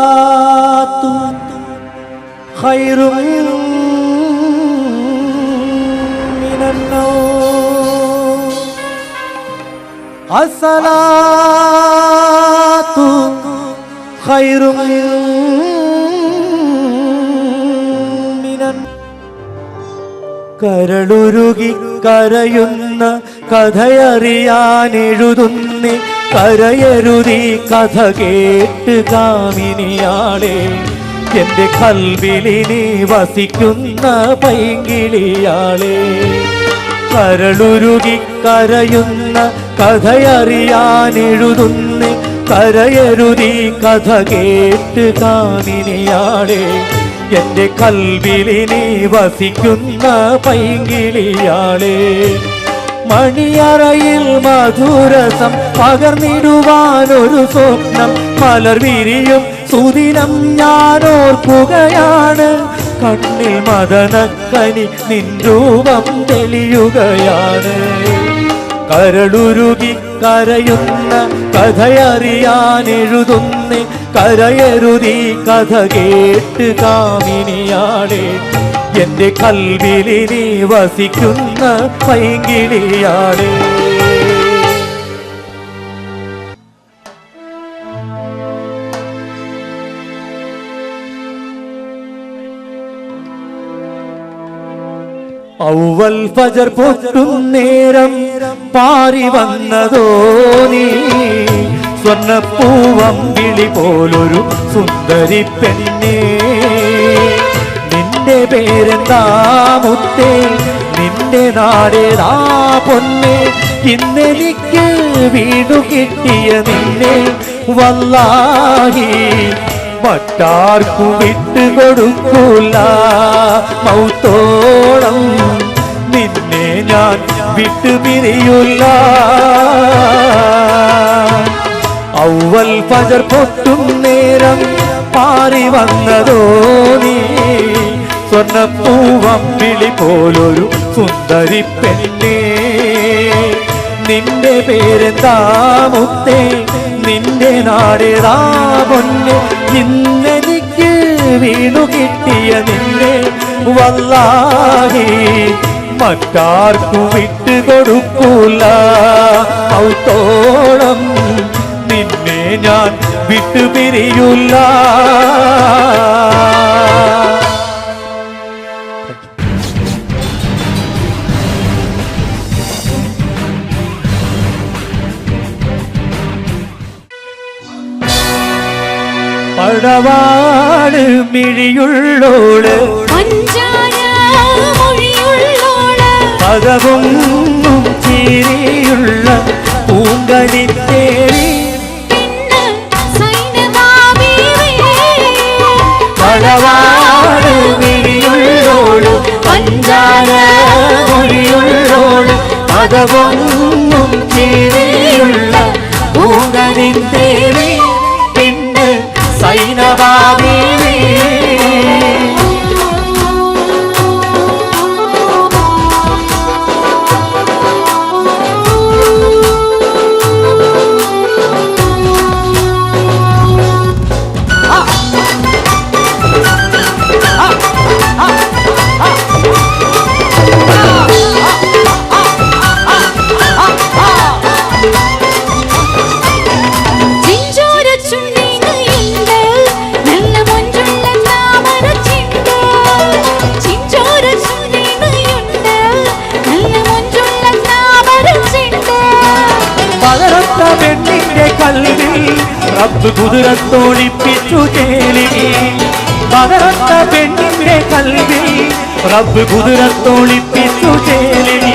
الصلاة خير من النوم الصلاة خير من النوم കരളുരുകി കരയുന്ന കഥയറിയാൻ എഴുതുന്നേ കരയരുതി കഥ കേട്ട് കാമിനിയാളെ എന്റെ കൽവിലിനി വസിക്കുന്ന പൈങ്കിളിയാളെ. കരളുരുകി കരയുന്ന കഥയറിയാൻ എഴുതുന്നേ കരയരുതി കഥ കേട്ട് കാമിനിയാളെ എന്റെ കൽവിലിനി വസിക്കുന്ന പൈങ്കിളിയാളെ. മണിയറയിൽ മധുരസം പകർന്നിടുവാനൊരു സ്വപ്നം. മലർ വിരിയും സുദിനം ഞാനോർക്കുകയാണ്. കണ്ണിൽ മദനക്കനി നിൻ രൂപം തെളിയുകയാണ്. കരളുരുകി കരയുന്ന കഥയറിയാനെഴുതുന്നേ കരയരുതി കഥ കേട്ട് കാമിനിയാളെ. എന്റെ കൽവിലിനി വസിക്കുന്ന പൈങ്കിളിയാണ്. ഔവൽ ഫജർ പൊട്ടും നേരം പാറി വന്നതോ നീ? സ്വർണപ്പൂവം വിളി പോലൊരു സുന്ദരി പെണ്ണേ. നിന്റെ പേരെന്താ മുത്തേ? നിന്റെ നാടേതാ പൊന്നെ? ഇന്നെനിക്ക് വീടു കിട്ടിയ നിന്നെ വല്ലാഹി. മറ്റാർക്കും വിട്ടുകൊടുക്കൂല മൗത്തോളം. നിന്നെ ഞാൻ വിട്ടുപിരിയൂല ഔവൽ പജർ പൊട്ടും നേരം പാറി വന്നതോ നീ? സ്വർണപ്പൂവം വിളി പോലൊരു സുന്ദരി പെണ്ണേ. നിന്റെ പേരെന്താ മുത്തേ? നിന്റെ നാടേതാ പൊന്നെ? ഇന്നെനിക്ക് വീണു കിട്ടിയ നിന്നെ വല്ലാഹി. മറ്റാർക്കും വിട്ടുകൊടുക്കൂല ഔത്തോളം നിന്നെ ഞാൻ വിട്ടുപിരിയൂല. പടവാട് മിഴിയുള്ളോൾ. പദവും ചീരിയുള്ള പെണ്ണ് സൈനവാബീവേ. പടവാട് മിഴിയുള്ളോൾ. പഞ്ചാര മൊഴിയുള്ളോൾ. പദവും ചീരിയുള്ള പൂങ്കലി പിന്നെ பாவிலே കൽവിൽ റബ്ബ് കുതിരത്തോളിപ്പിച്ചു ചേലി പകരത്ത പെണ്ണിന്റെ കൽവിൽ റബ്ബ് കുതിരത്തോളിപ്പിച്ചു ചേലി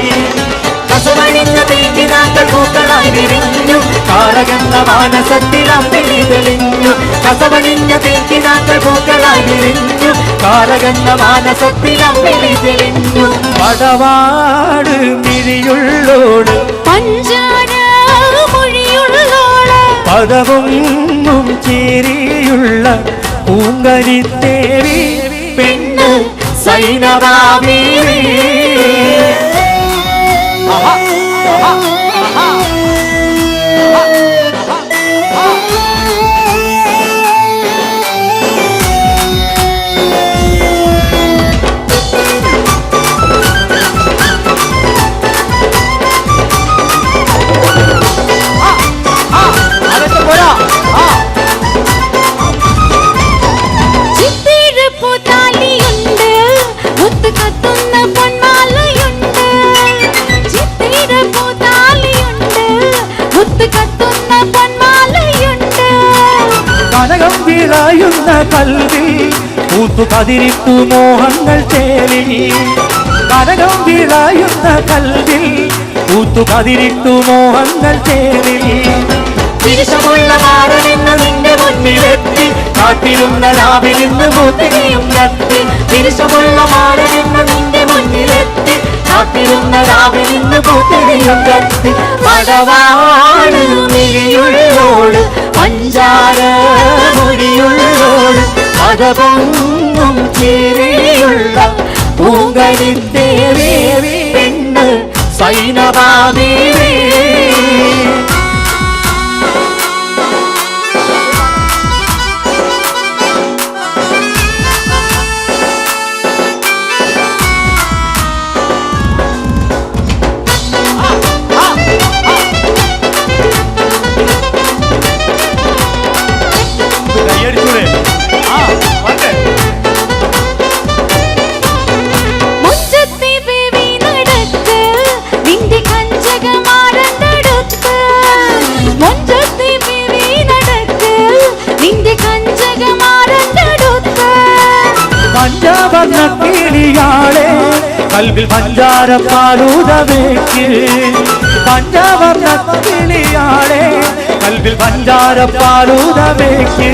കസവണിഞ്ഞ തീക്കിനാക്കൾ പൂക്കളായി വിരിഞ്ഞു. കാളകെന്ന മാനസത്തിൽ അമ്പിളി തെളിഞ്ഞു. കസവണിഞ്ഞ തീക്കിനാക്കൾ പൂക്കളായി വിരിഞ്ഞു. കാളകെന്ന മാനസത്തിൽ അമ്പിളി തെളിഞ്ഞു. പടവാട് മിഴിയുള്ളോട് പഞ്ചാര പദവും ചേരിയുള്ള പൂങ്കരിത്തേവി പെണ്ണ് സൈനവാമി. വിളയുന്ന കൽവി പൂത്തു കതിരിട്ടു മോഹങ്ങൾ ചേലി കനകം വിളയുന്ന കൽവി പൂത്തു കതിരിട്ടു മോഹങ്ങൾ ചേലി തിരിശമുള്ള മാറനെന്ന് കാത്തിരുന്ന അതപൊങ്ങും ചിരിയുള്ള പൂങ്കലിത്തേവി പെണ്ണ് സൈനവാദേവി കൽവിൽ പഞ്ചാര പാലൂതവേക്ക് പഞ്ചവർണ കിളിയാളെ കൽവിൽ പഞ്ചാര പാലൂതവേക്ക്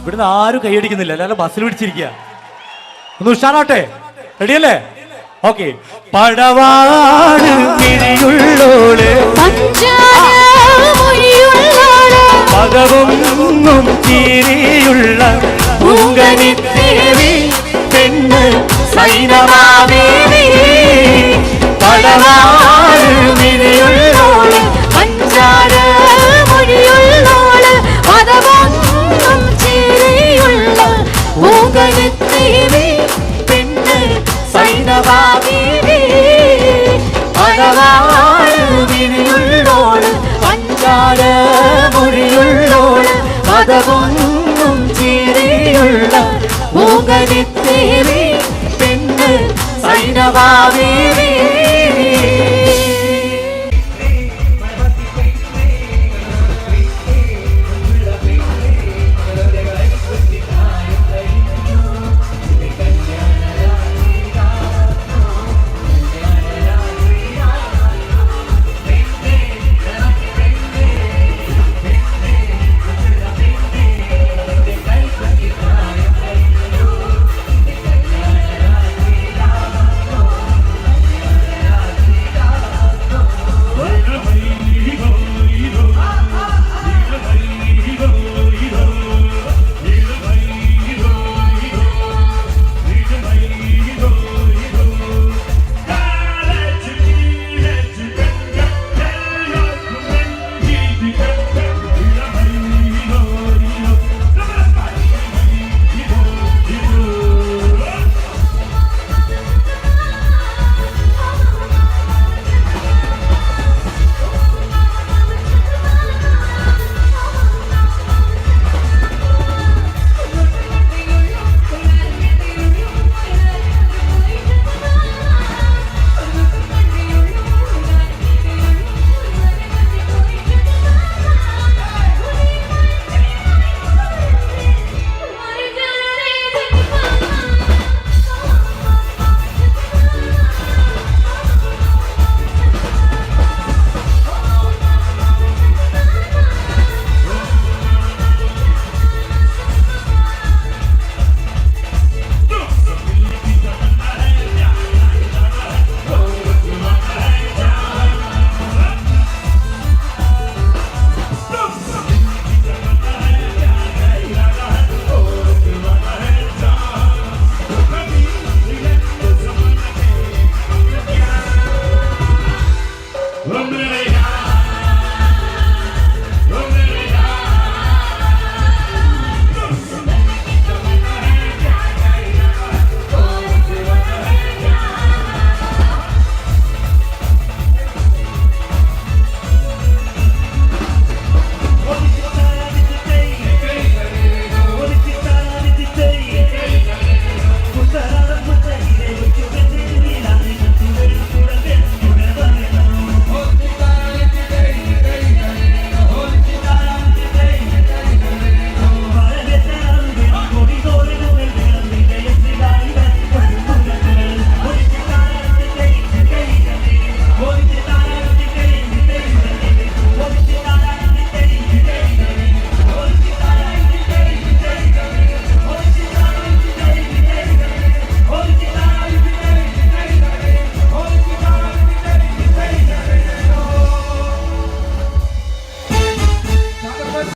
ഇവിടുന്ന് ആരും കൈയടിക്കുന്നില്ല. അല്ലാതെ ബസ്സിൽ പിടിച്ചിരിക്കുക. ഒന്ന് ഉഷാറാട്ടെ റെഡിയല്ലേ? ഓക്കെ. പടവാണ് മിഴിയുള്ളോൾ പകവും തീരിയുള്ള പൂങ്കനിത്തേവി പെണ്ണ് സൈനമാവേവി പടവാണ് മിഴിയുള്ളോൾ નવાવે